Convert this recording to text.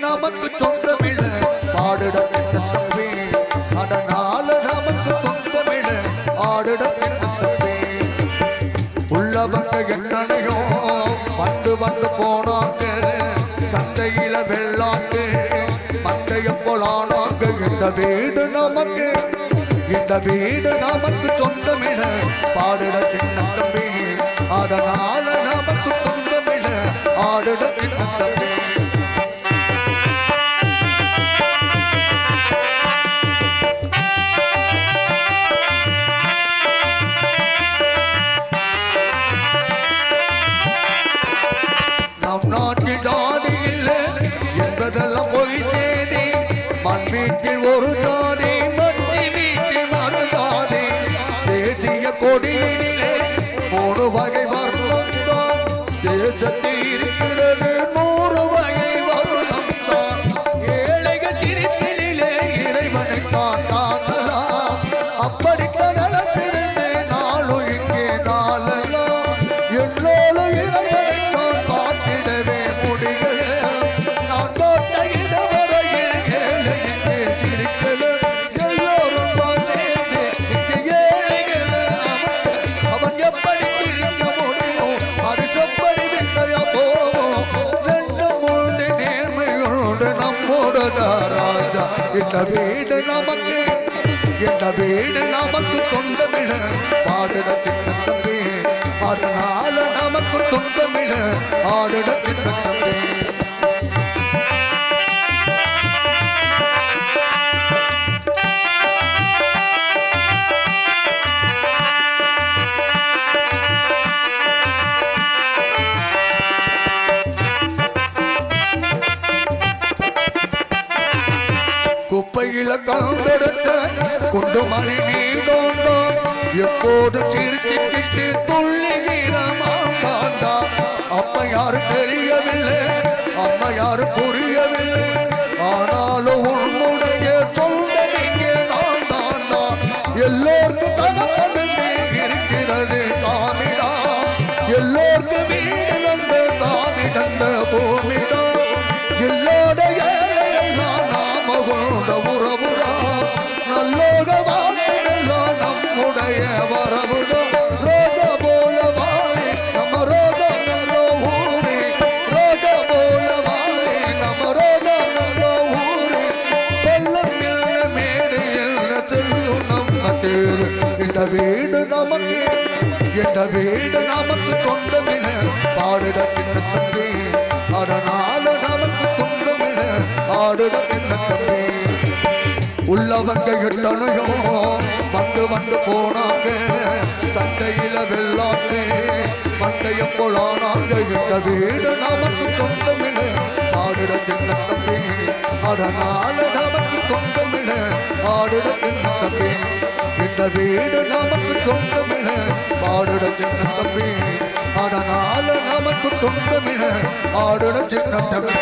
நமக்கு சொந்தமிழ பாடுட என்ன அதனால நமக்கு சொந்தமிழ ஆடுட என்ன உள்ளவங்க என்னனையோ வந்து வந்து போனாங்க. சந்தையில வெள்ளாங்க. மந்தையம் போலானாங்க இந்த வீடு நமக்கு இந்த வீடு நமக்கு சொந்தமிட பாடுட சின்ன தம்பி அதனால কোটি বড় ভাগে இந்த வீடு நமக்கு இந்த வீடு நமக்கு சொந்தமிழ பாடுட சின்ன தம்பி அதனால நமக்கு சொந்தமிழ ஆடுட குப்பையில கலந்தெடுக்க கொண்டு மணி நீண்டோண்டா எப்போது சிரிச்சிட்டு துள்ளிகிறமாண்டா அப்ப யாரு தெரியவில்லை அம்மா யாரு புரியவில்லை. ஆனாலும் உன்னுடைய சொல்லிங்க நான் தாண்டா. எல்லோருக்கும் தனப்படமே இருக்கிறது சாமிடா. எல்லோருக்கும் இந்த வீடு நமக்கு என்ற வீடு நமக்கு சொந்தமிட பாடுட சின்ன தம்பி அதனால நமக்கு சொந்தமிட ஆடுட சின்ன தம்பி உள்ளவங்க எட்டனையும் வந்து வந்து போனாங்க. சண்டையில வெள்ளாங்க மண்டையம் போலானாங்க இந்த வீடு நமக்கு சொந்தமில்லை. ஆடுட சின்ன தம்பி அதனால நமக்கு சொந்தமில்லை. ஆடுட சின்ன தம்பி இந்த வீடு நமக்கு சொந்தமில்லை. ஆடுட சின்ன தம்பி அதனால நமக்கு சொந்தமில்லை. ஆடுட சின்ன தம்பி.